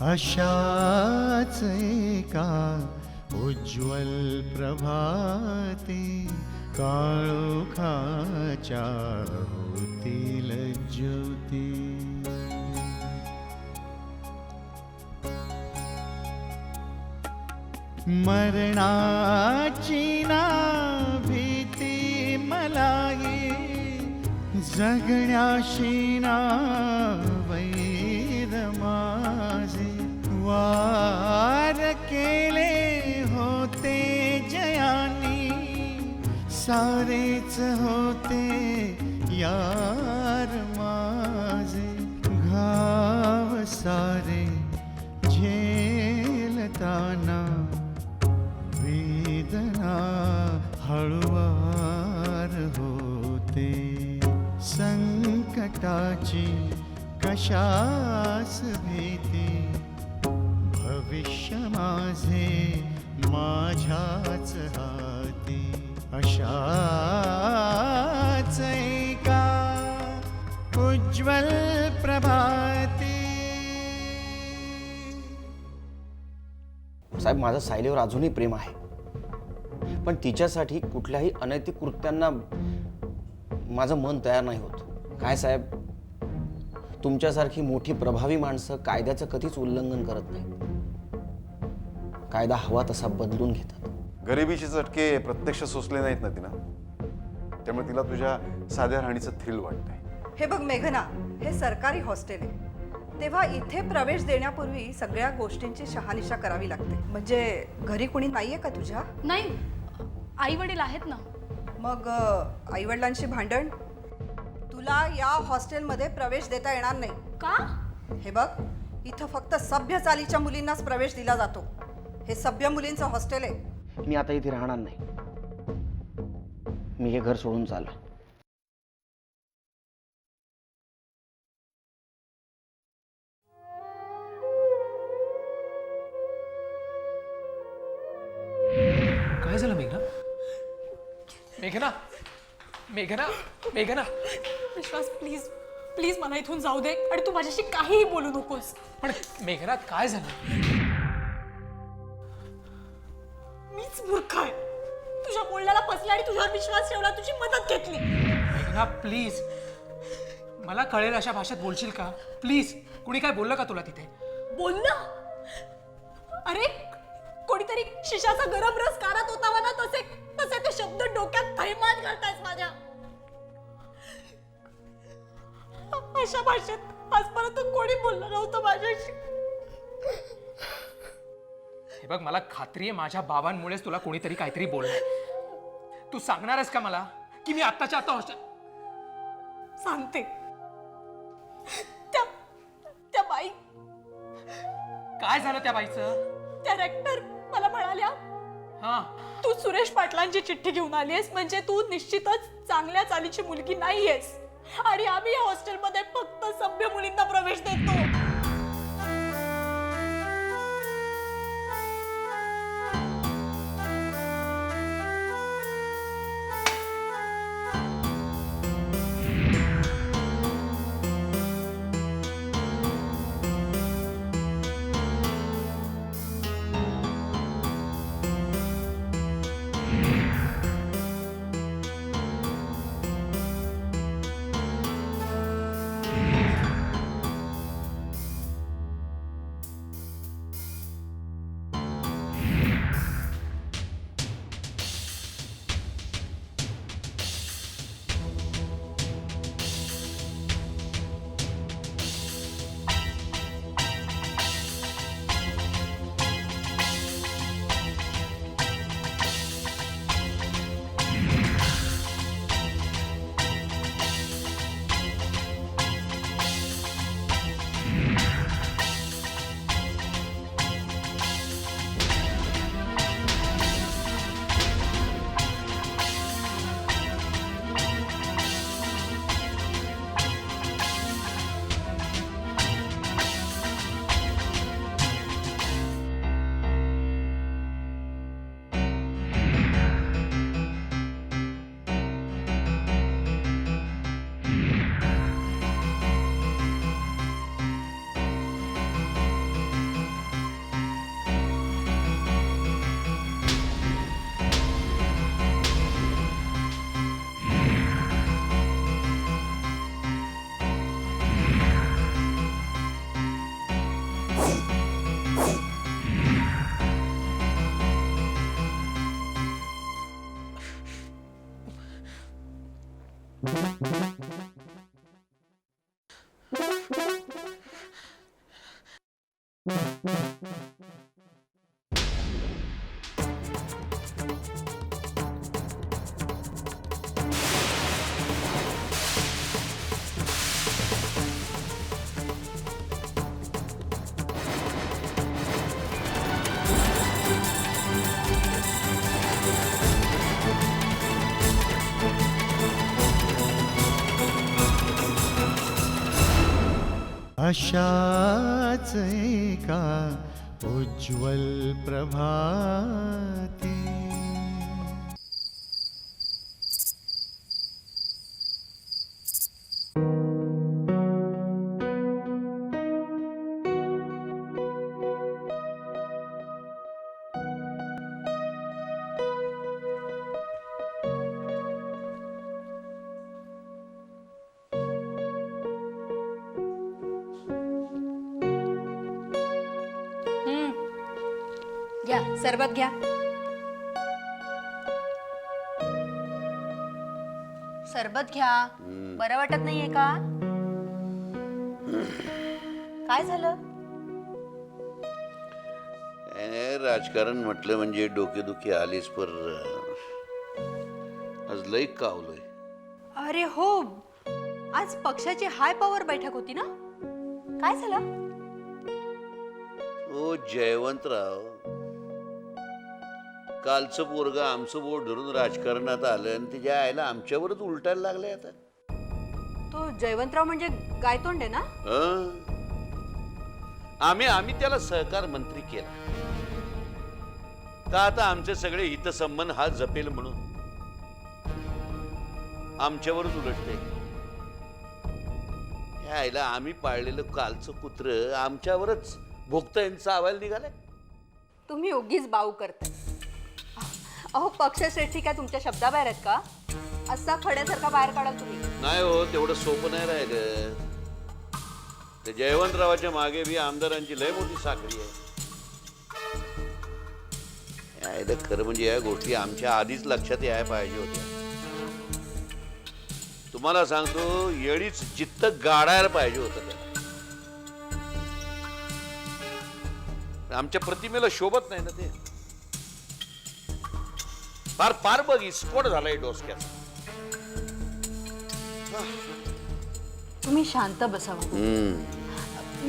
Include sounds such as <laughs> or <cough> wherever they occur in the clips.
अशाच एका उज्ज्वल प्रभाते काळोखाच्या होतील ज्योती. मरणाची ना भीती मलाही जगण्याशी ना वैर माझे. वार केले होते जयानी सारेच होते यार माझे. घाव सारे झेलताना हळुवार होते. संकटाची कशास भीती. भविष्य माझे माझ्याच हाती. अशाच एका उज्ज्वल प्रभाती. साहेब माझं सायलीवर अजूनही प्रेम आहे. पण तिच्यासाठी कुठल्याही अनैतिक कृत्यांना माझं मन तयार नाही होत. काय साहेब? तुमच्यासारखी मोठी प्रभावी माणसं कायद्याचं कधीच उल्लंघन करत नाहीत. कायदा हवा तसा बदलून घेतात. गरिबीचे चटके प्रत्यक्ष सोसले नाहीत ना तिनं? त्यामुळे तिला तुझ्या साध्या राहणीचं थ्रिल वाटतंय. हे बघ मेघना हे सरकारी हॉस्टेल आहे. तेव्हा इथे प्रवेश देण्यापूर्वी सगळ्या गोष्टींची शहानिशा करावी लागते. म्हणजे घरी कुणी नाहीये का तुझ्या? नाही. आई वडील आहेत ना? मग आई वडिलांशी भांडण? तुला या हॉस्टेलमध्ये प्रवेश देता येणार नाही. का? हे बघ इथं फक्त सभ्य चालीच्या मुलींनाच प्रवेश दिला जातो. हे सभ्य मुलींचं हॉस्टेल आहे. मी आता इथे राहणार नाही. मी हे घर सोडून चाललो काय झालं मेघना? मेघना मेघना मेघना. विश्वास प्लीज प्लीज मला इथून जाऊ दे आणि तू माझ्याशी काहीही बोलू नकोस. पण मेघना काय झालं? मीच मूर्ख आहे. तुझ्या बोलण्याला फसले आणि तुझ्यावर विश्वास ठेवला तुझी मदत घेतली. मेघना प्लीज मला कळेल अशा भाषेत बोलशील का? प्लीज कुणी काय बोललं का तुला तिथे? बोल ना अरे कोणीतरी शिशाचा गरम रस काढत होता मला तसे तसे ते शब्द डोक्यात थैमान घालतायस माझ्या. अशा भाषेत आजपर्यंत कोणी बोललं नव्हतं माझ्याशी. हे बघ मला खात्री आहे माझ्या बाबांमुळेच तुला कोणीतरी काहीतरी बोललं तू सांगणारच का मला की मी आत्ताच्या आता हॉस्टेल सांगते. त्या त्या बाई काय झालं त्या बाईचं? त्या रेक्टर मला म्हणाल्या हा. तू सुरेश पाटलांची चिठ्ठी घेऊन आलीयस म्हणजे तू निश्चितच चांगल्या चालीची मुलगी नाहीयेस. आणि आम्ही या हॉस्टेलमध्ये फक्त सभ्य मुलींना प्रवेश देतो. अशाच एका उज्ज्वल प्रभा घ्या सरबत घ्या. सरबत घ्या. बरं वाटत नाहीये का? काय झालं? ए, राजकारण म्हटलं म्हणजे डोकेदुखी आलीच पर आज लई कावलोय. अरे हो आज पक्षाची हाय पॉवर बैठक होती ना? काय झालं? ओ जयवंतराव कालचं पोरग आमचं बोट धरून राजकारणात आलं आणि त्याच्या आईला आमच्यावरच उलटायला लागलंय आता. तो जयवंतराव म्हणजे गायतोंड आहे ना? हं? आम्ही आम्ही त्याला सहकार मंत्री केला. का आता आमचे सगळे हितसंबंध हा जपेल म्हणून? आमच्यावरच उलटते या आईला आम्ही पाळलेलं कालचं कुत्र आमच्यावरच भोगता आवायला निघालंय. तुम्ही उगीच बाऊ करताय. अहो पक्षश्रेष्ठी काय तुमच्या शब्दाबाहेर आहेत का? असा खड्यासारखा बाहेर काढाल तुम्ही. नाही हो तेवढं सोपं नाही राहिलं. ते जयवंतरावाच्या मागे बी आमदारांची लय मोठी साखळी आहे. यायला खरं म्हणजे या गोष्टी आमच्या आधीच लक्षात यायला पाहिजे होत्या. तुम्हाला सांगतो येळीच जित्त गाडायला पाहिजे होतं त्याला. आमच्या प्रतिमेला शोभत नाही ना ते. फार फार बघ स्फोट झालाय डोसक्याचा. तुम्ही शांत बसावं.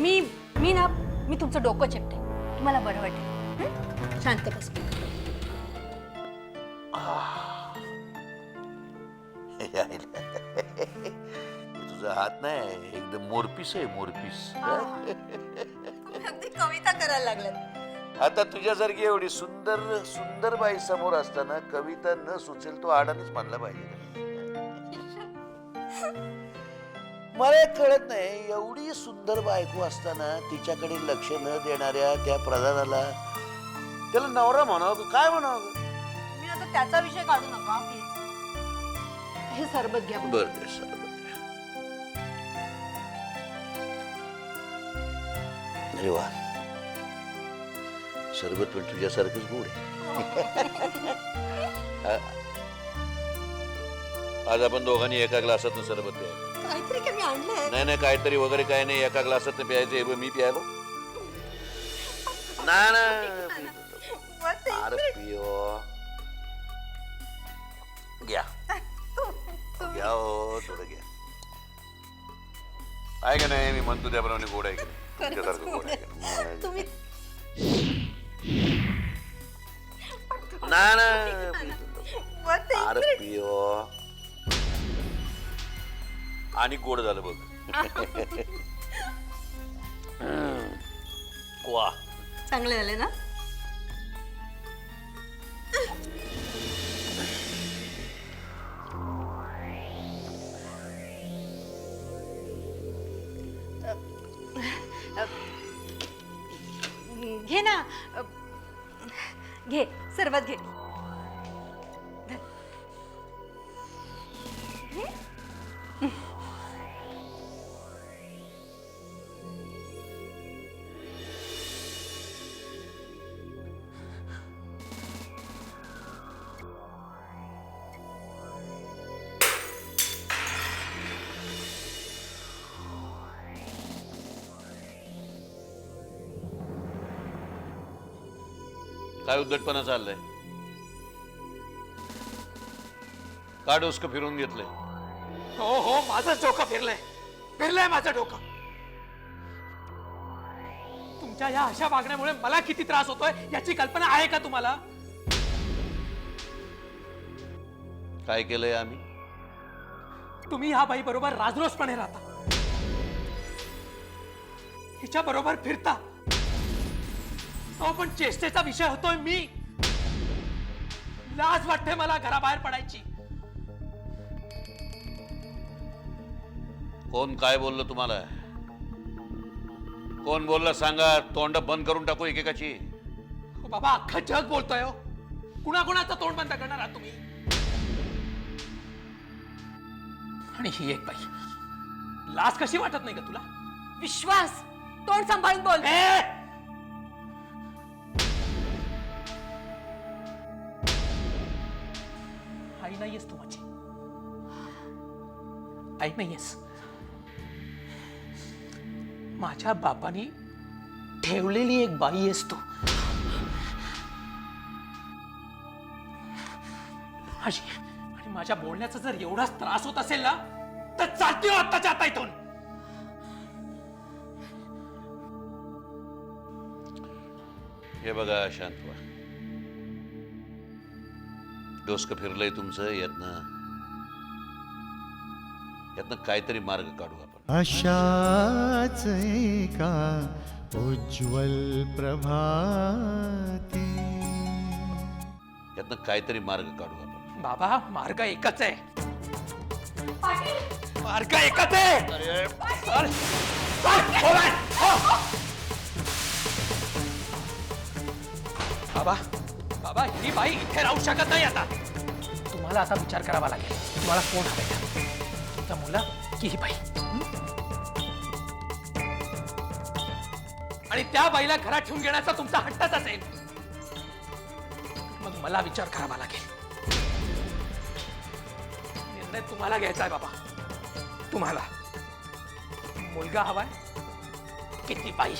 मी मी ना मी तुमचं डोकं चेपते तुम्हाला बरं वाटेल. हं? शांत बस. हे तुझा हात नाही एकदम मोरपीस आहे मोरपीस. अगदी कविता करायला लागल्यात. आता तुझ्यासारखी एवढी सुंदर सुंदर बाई समोर असताना कविता न सुचेल तो आडानेच मानला पाहिजे. मला एक कळत नाही एवढी सुंदर बायको असताना तिच्याकडे लक्ष न देणाऱ्या त्या प्रधानाला त्याला नवरा म्हणावं का? काय म्हणावं? मी आता त्याचा विषय काढू नका प्लीज हे सरबत घ्या. बर दे सरबत. अरे वा. सरबत पण तुझ्यासारखंच गोड आहे. <laughs> आ- आज आपण दोघांनी एका ग्लासात सरबत प्यायचं काहीतरी कमी आणलंय. नाही नाही काहीतरी वगैरे काय नाही. एका ग्लासात प्यायचं हे बघ, मी प्यायलो. नाही <laughs> अरे पिओ घ्या. घ्या हो थोडं घ्या. आहे का नाही? मी म्हणतो त्याप्रमाणे गोड आहे की नाही? तुमच्यासारखं गोड आहे का नाही? तुम्ही आणि गोड झालं बघ. वा. चांगले झाले ना? घे ना. घे सरबत घे. काय उद्धटपणा चाललंय? का डोसकं फिरून घेतलंय. हो हो माझं डोकं फिरलंय. फिरलंय माझं डोकं. तुमच्या या अशा वागण्यामुळे मला किती त्रास होतोय याची कल्पना आहे का तुम्हाला? काय केलंय आम्ही? तुम्ही ह्या बाई बरोबर राजरोसपणे राहता. हिच्या बरोबर फिरता. अहो पण चेष्टेचा विषय होतोय मी. लाज वाटते मला घराबाहेर पडायची. कोण काय बोललं तुम्हाला? कोण बोललं सांगा तोंड बंद करून टाकू एकेकाची? बाबा अख्खं जग बोलतोय हो. कुणाकुणाचं तोंड बंद करणार आहात तुम्ही? आणि ही एक बाई. लाज कशी वाटत नाही का तुला? विश्वास तोंड सांभाळून बोल. ए! आई नाहीयेस तू माझी आई नाहीयेस माझ्या बापानी ठेवलेली एक बाई आहेस तू अशी आणि माझ्या बोलण्याचा जर एवढाच त्रास होत असेल ना तर चालते आत्ताच्या आता इथून हे बघा शांत डोसकं फिरलंय तुमचं यातनं यातनं काहीतरी मार्ग काढू आपण. अशाच एका उज्ज्वल प्रभाते. यातनं काहीतरी मार्ग काढू आपण. बाबा मार्ग एकच आहे. मार्ग एकच आहे. अरे, हो हो. बाबा बाबा ही बाई इथे राहू शकत नाही आता. तुम्हाला असा विचार करावा लागेल. तुम्हाला कोण हवे तुमचा मुला की ही बाई? आणि त्या बाईला घरात ठेवून घेण्याचा तुमचा हट्टच असेल. मग मला विचार करावा लागेल. निर्णय तुम्हाला घ्यायचा आहे बाबा. तुम्हाला. मुलगा हवाय किती बाई?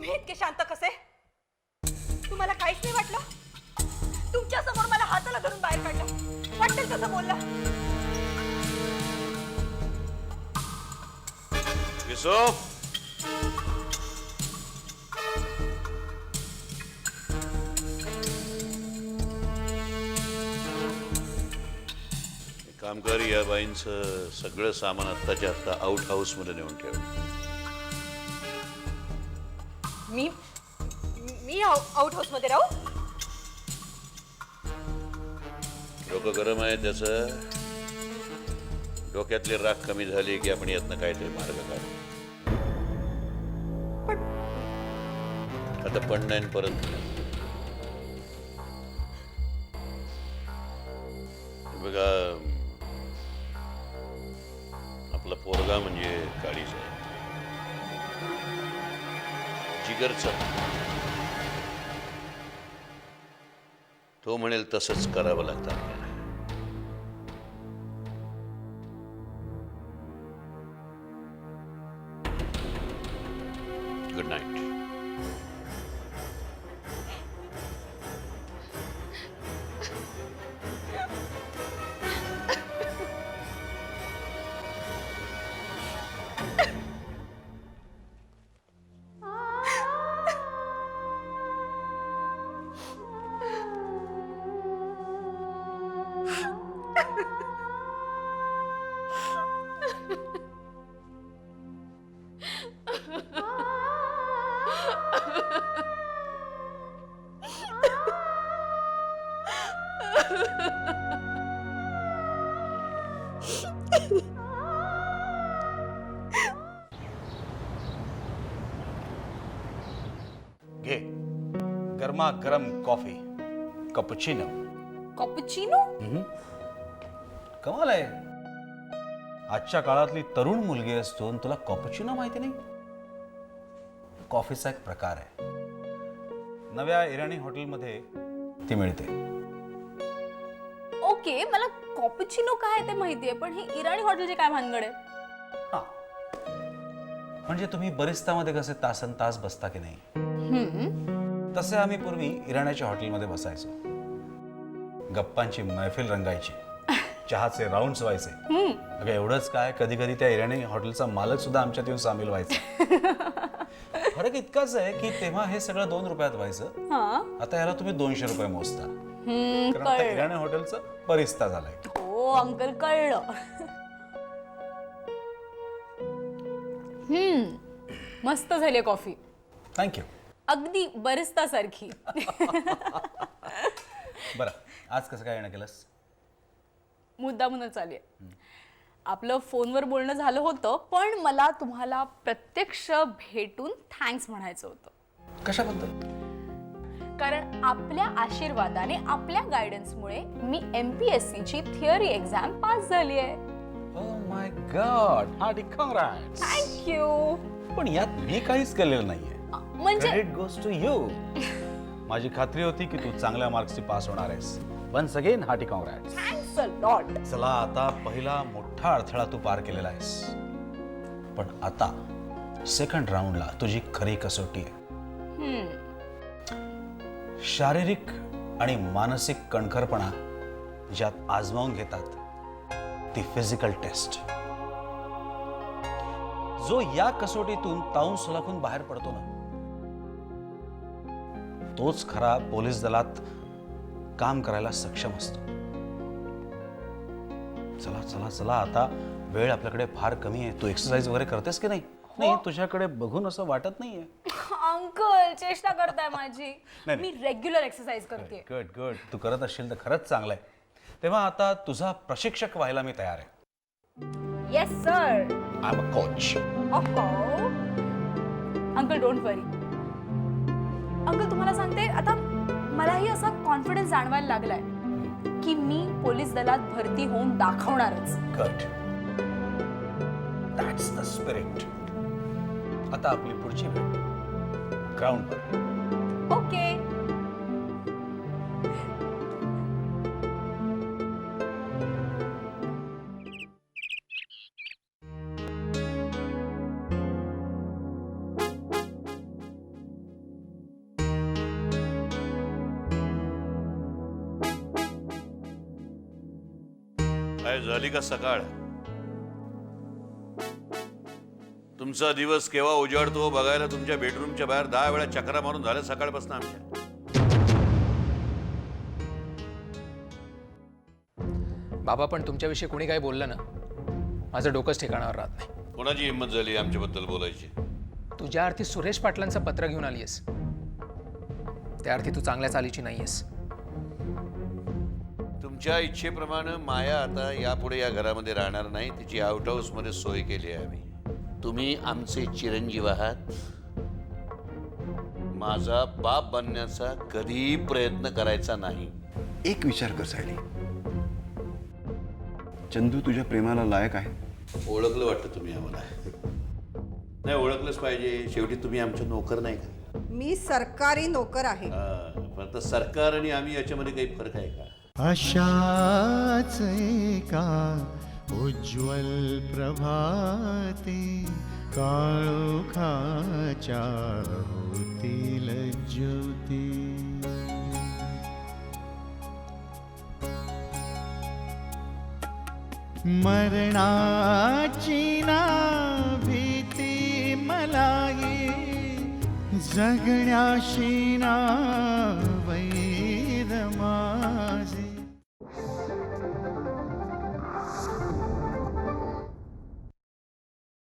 तुम्ही इतके शांत कसे? तुम्हाला काहीच नाही वाटलं? तुमच्यासमोर मला हाताला धरून बाहेर काढलं. वाटेल कसं बोलला. एक काम कर या बाईंचं सगळं सामान आत्ताच्या आत्ता आउट हाऊसमध्ये नेऊन ठेव. मी मी आउट हाऊसमध्ये राहू? डोकं गरम आहे त्याचं. डोक्यातली राख कमी झाली की आपण यातनं काहीतरी मार्ग काढू. आता पण नाही परत बघा आपला पोरगा म्हणजे काळीच आहे. जिगरचं. तो म्हणेल तसंच करावं लागतं गरमागरम कॉफी कपचिनो कॉपचिनो कमाल आहे. आजच्या काळातली तरुण मुलगी असतो आणि तुला कॉपचिनो माहिती नाही? कॉफीचा एक प्रकार आहे. नव्या इराणी हॉटेलमध्ये ती मिळते. ओके मला कॉपचिनो काय ते माहितीये पण ही इराणी हॉटेलचे काय भानगड आहे? हा. म्हणजे तुम्ही बरिस्तामध्ये कसे तासन तास बसता की नाही? तसे आम्ही पूर्वी इराण्याच्या हॉटेलमध्ये बसायचो. गप्पांची मैफिल रंगायची. चहाचे राऊंड व्हायचे. अगं एवढंच काय कधी कधी त्या इराणी हॉटेलचा मालक सुद्धा आमच्यात येऊन सामील व्हायचा. <laughs> फरक इतकाच आहे की तेव्हा हे सगळं दोन रुपयात व्हायचं. आता याला तुम्ही दोनशे रुपये मोजता. कारण हॉटेलचं बरिस्ता झालंय. हो अंकल कळलं. हम्म मस्त झाली कॉफी. थँक्यू अगदी बरिस्ता सारखी बरं आज कसं काय येणं केलंस? मुद्दामूनच आली आपलं फोनवर बोलणं झालं होतं पण मला तुम्हाला प्रत्यक्ष भेटून थँक्स म्हणायचं होतं. कशाबद्दल? कारण आपल्या आशीर्वादाने आपल्या गायडन्समुळे मी एम पी एस सीची थिअरी एक्झाम पास झाली आहे. ओ my god congrats thank you पण यात मी काहीच केलेलं नाहीये. म्हणजे क्रेडिट गोज टू यू माझी खात्री होती की तू चांगल्या मार्क्सची पास होणार आहेस. Once again hearty congrats thanks a lot चला आता पहिला मोठा अडथळा तू पार केलेला आहेस. पण आता सेकंड राऊंडला तुझी खरी कसोटी आहे. शारीरिक आणि मानसिक कणखरपणा ज्यात आजमावून घेतात ती फिजिकल टेस्ट जो या कसोटीतून ताऊन सुलाखून बाहेर पडतो ना तोच खरा पोलीस दलात काम करायला सक्षम असतो. चला चला चला आता वेळ आपल्याकडे फार कमी आहे. तू एक्सरसाइज वगैरे करतेस की नाही? नाही तुझ्याकडे बघून असं वाटत नाहीये. अंकल चेष्टा करताय माझी. <laughs> नाही. मी रेग्युलर एक्सरसाइज करते. गुड गुड तू करत असशील तर खरंच चांगलं आहे तेव्हा आता तुझा प्रशिक्षक व्हायला मी तयार आहे. Yes sir I am a coach uncle don't worry uncle तुम्हाला सांगते आता मलाही असा कॉन्फिडन्स जाणवायला लागलाय की मी पोलीस दलात भरती होऊन दाखवणारच. दॅट्स द स्पिरिट आता आपली पुढची भेट ग्राउंडवर ओके झाली का सकाळ. तुमचा दिवस केव्हा उजाडतो बघायला? तुमच्या बेडरूमच्या बाहेर दहा वेळा चक्रा मारून झाल्या सकाळपासून आमच्या बाबा पण तुमच्याविषयी कोणी काही बोललं ना माझं डोकंच ठिकाणावर राहत नाही. कोणाची हिंमत झाली आमच्याबद्दल बोलायची? तुझ्या अर्थी सुरेश पाटलांचं पत्र घेऊन आली आहेस. त्या अर्थी तू चांगल्या चालीची नाही आहेस तुमच्या इच्छेप्रमाणे माया आता यापुढे या घरामध्ये राहणार नाही. तिची आउट हाऊसमध्ये सोय केली आहे आम्ही. तुम्ही आमचे चिरंजीव आहात. माझा बाप बनण्याचा कधीही प्रयत्न करायचा नाही. एक विचार कर सायली. चंदू तुझ्या प्रेमाला लायक आहे. ओळखलं वाटतं तुम्ही आम्हाला. नाही ओळखलंच पाहिजे. शेवटी तुम्ही आमचे नोकर नाही का? मी सरकारी नोकर आहे. हा, पण आता सरकार आणि आम्ही याच्यामध्ये काही फरक आहे का? अशाच एका उज्ज्वल प्रभाते काळोखाच्या होतील ज्योती. मरणाची ना भीती मला ये जगण्याशी ना